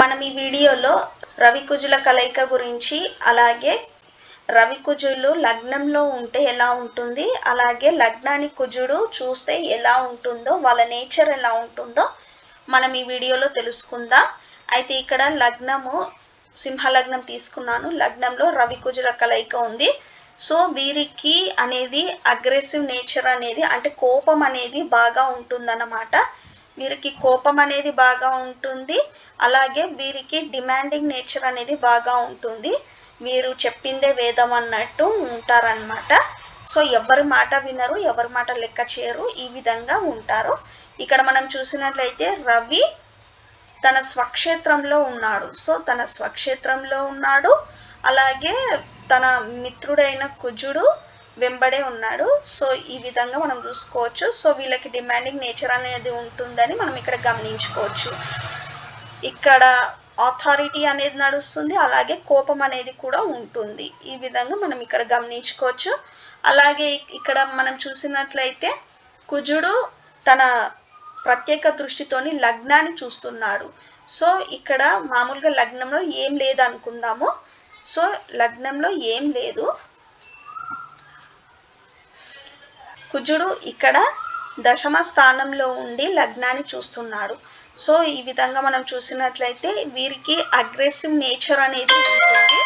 మనం ఈ వీడియోలో రవికుజుల కలయిక గురించి అలాగే రవి కుజులు లగ్నంలో ఉంటే ఎలా ఉంటుంది అలాగే లగ్నాన్ని కుజుడు చూస్తే ఎలా ఉంటుందో వాళ్ళ నేచర్ ఎలా ఉంటుందో మనం ఈ వీడియోలో తెలుసుకుందాం. అయితే ఇక్కడ లగ్నము సింహ లగ్నం తీసుకున్నాను. లగ్నంలో రవికుజుల కలయిక ఉంది. సో వీరికి అనేది అగ్రెసివ్ నేచర్ అనేది అంటే కోపం అనేది బాగా ఉంటుందన్నమాట. వీరికి కోపం అనేది బాగా ఉంటుంది. అలాగే వీరికి డిమాండింగ్ నేచర్ అనేది బాగా ఉంటుంది. వీరు చెప్పిందే వేదం అన్నట్టు ఉంటారనమాట సో ఎవరి మాట వినరు ఎవరి మాట లెక్క చేయరు ఈ విధంగా ఉంటారు. ఇక్కడ మనం చూసినట్లయితే రవి తన స్వక్షేత్రంలో ఉన్నాడు. సో తన స్వక్షేత్రంలో ఉన్నాడు. అలాగే తన మిత్రుడైన కుజుడు వెంబడే ఉన్నాడు. సో ఈ విధంగా మనం చూసుకోవచ్చు. సో వీళ్ళకి డిమాండింగ్ నేచర్ అనేది ఉంటుందని మనం ఇక్కడ గమనించుకోవచ్చు. ఇక్కడ అథారిటీ అనేది నడుస్తుంది. అలాగే కోపం అనేది కూడా ఉంటుంది. ఈ విధంగా మనం ఇక్కడ గమనించుకోవచ్చు. అలాగే ఇక్కడ మనం చూసినట్లయితే కుజుడు తన ప్రత్యేక దృష్టితోని లగ్నాన్ని చూస్తున్నాడు. సో ఇక్కడ మామూలుగా లగ్నంలో ఏం లేదు అనుకుందాము సో లగ్నంలో ఏం లేదు. కుజుడు ఇక్కడ దశమ స్థానంలో ఉండి లగ్నాన్ని చూస్తున్నాడు. సో ఈ విధంగా మనం చూసినట్లయితే వీరికి అగ్రెసివ్ నేచర్ అనేది ఉంటుంది.